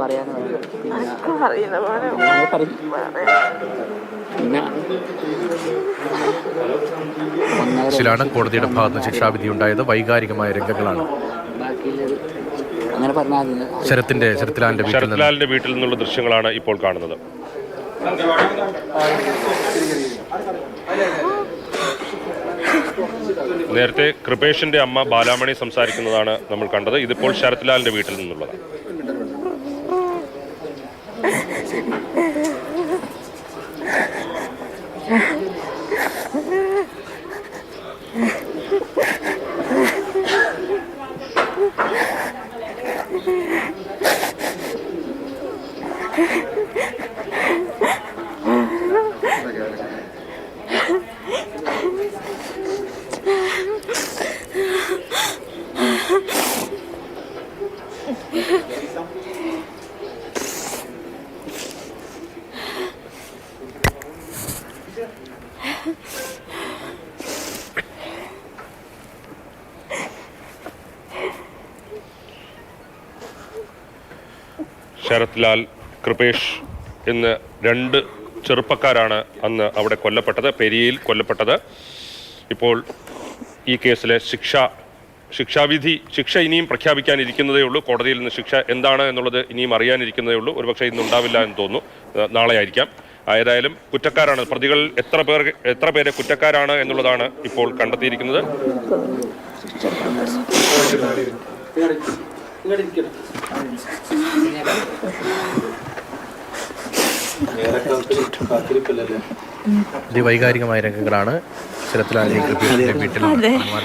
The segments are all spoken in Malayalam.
പറയാനുള്ളത് പിന്നെ ശിലാണ് കോടതിയുടെ ഭാഗത്ത് ശിക്ഷാവിധി ഉണ്ടായത് വൈകാരികമായ രംഗങ്ങളാണ്. അങ്ങനെ പറഞ്ഞാൽ ശരത്തിന്റെ ശരത്ലാലിന്റെ വീട്ടിൽ നിന്ന്. ശരത്ലാലിന്റെ വീട്ടിൽ നിന്നുള്ള ദൃശ്യങ്ങളാണ് ഇപ്പോൾ കാണുന്നത്. നേരത്തെ കൃപേഷിന്റെ അമ്മ ബാലാമണി സംസാരിക്കുന്നതാണ് നമ്മൾ കണ്ടത്. ഇതിപ്പോൾ ശരത്ലാലിന്റെ വീട്ടിൽ നിന്നുള്ളതാണ് ശരത് ലാൽ കൃപേഷ് എന്ന് രണ്ട് ചെറുപ്പക്കാരാണ് അന്ന് അവിടെ കൊല്ലപ്പെട്ടത് പെരിയയിൽ കൊല്ലപ്പെട്ടത്. ഇപ്പോൾ ഈ കേസിലെ ശിക്ഷ ശിക്ഷാവിധി ശിക്ഷ ഇനിയും പ്രഖ്യാപിക്കാനിരിക്കുന്നതേ ഉള്ളൂ. കോടതിയിൽ നിന്ന് ശിക്ഷ എന്താണ് എന്നുള്ളത് ഇനിയും അറിയാനിരിക്കുന്നതേ ഉള്ളൂ. ഒരുപക്ഷെ ഇന്ന് ഉണ്ടാവില്ല എന്ന് തോന്നുന്നു. നാളെ ആയിരിക്കാം ഏതായാലും കുറ്റക്കാരാണ്. പ്രതികൾ എത്ര പേർ എത്ര പേരെ കുറ്റക്കാരാണ് എന്നുള്ളതാണ് ഇപ്പോൾ കണ്ടെത്തിയിരിക്കുന്നത്. അതിവൈകാരികമായ രംഗങ്ങളാണ്. വീട്ടിൽ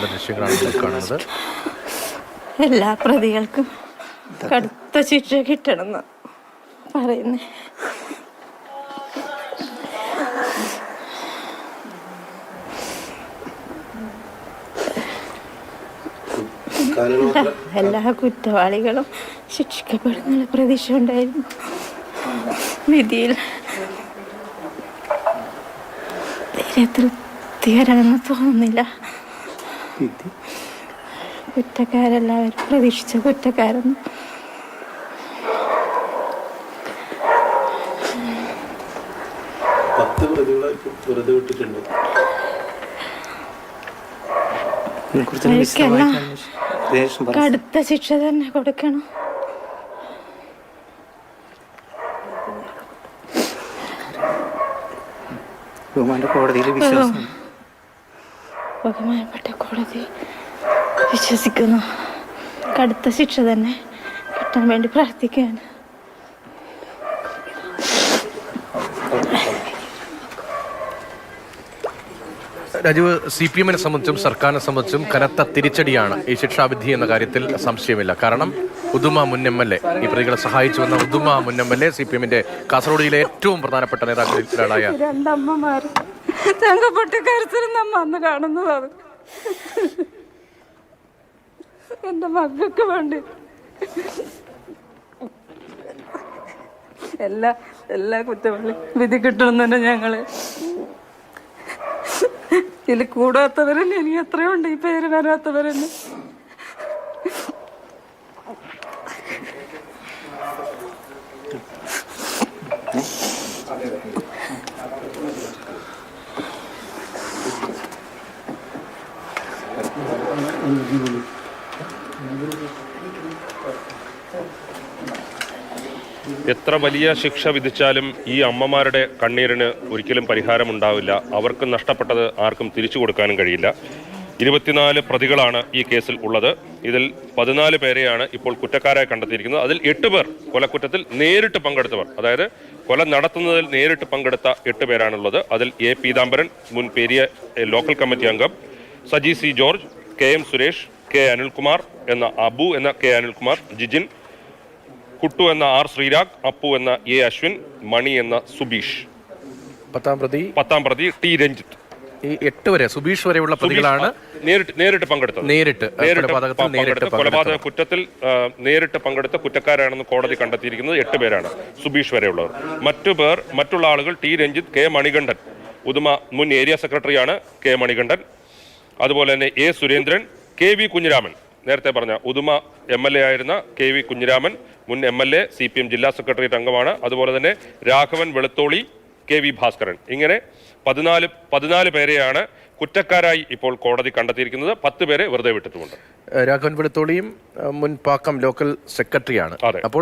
ദൃശ്യങ്ങളാണ് കാണുന്നത്. എല്ലാ പ്രതികൾക്കും കടുത്ത ശിക്ഷ കിട്ടണമെന്ന് പറയുന്നേ. എല്ലാ- എല്ലാ കുറ്റവാളികളും ശിക്ഷിക്കപ്പെടുന്ന പ്രതീക്ഷ ഉണ്ടായിരുന്നു വിധിയിൽ തീരെ തൃപ്തികരമെന്ന് തോന്നുന്നില്ല. കുറ്റക്കാരെല്ലാവരും പ്രതീക്ഷിച്ച കുറ്റക്കാരൊന്നും. പത്ത് പ്രതികളെ വെറുതെ വിട്ടിട്ടുണ്ട്. കടുത്ത ശിക്ഷ തന്നെ കൊടുക്കണം. ബഹുമാന്റെ കോടതിയിൽ വിശ്വാസം. ബഹുമാനപ്പെട്ട കോടതി വിശ്വസിക്കുന്നു. കടുത്ത ശിക്ഷ തന്നെ കിട്ടാൻ വേണ്ടി പ്രാർത്ഥിക്കുകയാണ്. രാജീവ് സി പി എമ്മിനെ സംബന്ധിച്ചും സർക്കാരിനെ സംബന്ധിച്ചും കനത്ത തിരിച്ചടിയാണ് ഈ ശിക്ഷാവിധി എന്ന കാര്യത്തിൽ സംശയമില്ല. കാരണം ഉദുമ മുൻ എം എൽ എ ഈ പ്രതികളെ സഹായിച്ചു വന്ന ഉദുമ മുൻ M L A C P എമ്മിന്റെ കാസർഗോഡിലെ ഏറ്റവും പ്രധാനപ്പെട്ട നേതാക്കളിൽ ഒരാളായ രണ്ടമ്മമാർ നമ്മ അന്ന് മക്കൾക്ക് വേണ്ടി. എല്ലാ എല്ലാ കുറ്റവാളി വിധി കിട്ടണമെന്ന് ഞങ്ങൾ. ഇതിൽ കൂടാത്തവരല്ലേ? ഇനി എത്രയുണ്ട് ഈ പേര് വരാത്തവരെന്നെ? എത്ര വലിയ ശിക്ഷ വിധിച്ചാലും ഈ അമ്മമാരുടെ കണ്ണീരിന് ഒരിക്കലും പരിഹാരം ഉണ്ടാവില്ല അവർക്ക് നഷ്ടപ്പെട്ടത് ആർക്കും തിരിച്ചു കൊടുക്കാനും കഴിയില്ല. ഇരുപത്തിനാല് പ്രതികളാണ് ഈ കേസിൽ ഉള്ളത്. ഇതിൽ പതിനാല് പേരെയാണ് ഇപ്പോൾ കുറ്റക്കാരായി കണ്ടെത്തിയിരിക്കുന്നത്. അതിൽ എട്ട് പേർ കൊലക്കുറ്റത്തിൽ നേരിട്ട് പങ്കെടുത്തവർ. അതായത് കൊല നടത്തുന്നതിൽ നേരിട്ട് പങ്കെടുത്ത എട്ട് പേരാണുള്ളത്. അതിൽ എ പീതാംബരൻ മുൻ പേരിയ ലോക്കൽ കമ്മിറ്റി അംഗം Saji C George K M Suresh K Anilkumar എന്ന അബു എന്ന കെ അനിൽകുമാർ ജിജിൻ കുട്ടു എന്ന ആർ ശ്രീരാഗ് അപ്പു എന്ന എ അശ്വിൻ മണി എന്ന സുബീഷ്. പത്താം പ്രതി പത്താം പ്രതി ടി രഞ്ജിത്ത്. ഈ എട്ട് വരെ സുബീഷ് വരെയുള്ള പ്രതികളാണ് നേരിട്ട് നേരിട്ട് പങ്കെടുത്തത്. നേരിട്ട് നേരിട്ട് കൊലപാതക കുറ്റത്തിൽ നേരിട്ട് പങ്കെടുത്ത കുറ്റക്കാരാണെന്ന് കോടതി കണ്ടെത്തിയിരിക്കുന്നത് എട്ട് പേരാണ് സുബീഷ് വരെയുള്ളവർ. മറ്റു പേർ മറ്റുള്ള ആളുകൾ ടി രഞ്ജിത്ത് കെ മണികണ്ഠൻ. ഉദുമ മുൻ ഏരിയ സെക്രട്ടറിയാണ് കെ മണികണ്ഠൻ. അതുപോലെ തന്നെ A Surendran K V Kunhiraman. നേരത്തെ പറഞ്ഞ ഉദുമ എം എൽ എ ആയിരുന്ന കെ വി കുഞ്ഞിരാമൻ മുൻ M L A C P M ജില്ലാ സെക്രട്ടേറിയറ്റ് അംഗമാണ് അതുപോലെ തന്നെ രാഘവൻ വെളുത്തോളി കെ വി ഭാസ്കരൻ. ഇങ്ങനെ പതിനാല് പതിനാല് പേരെയാണ് കുറ്റക്കാരായി ഇപ്പോൾ കോടതി കണ്ടെത്തിയിരിക്കുന്നത്. പത്ത് പേരെ വെറുതെ വിട്ടിട്ടുമുണ്ട്. രാഘവൻ വെളുത്തോളിയും മുൻ പാക്കം ലോക്കൽ സെക്രട്ടറിയാണ്. അപ്പോൾ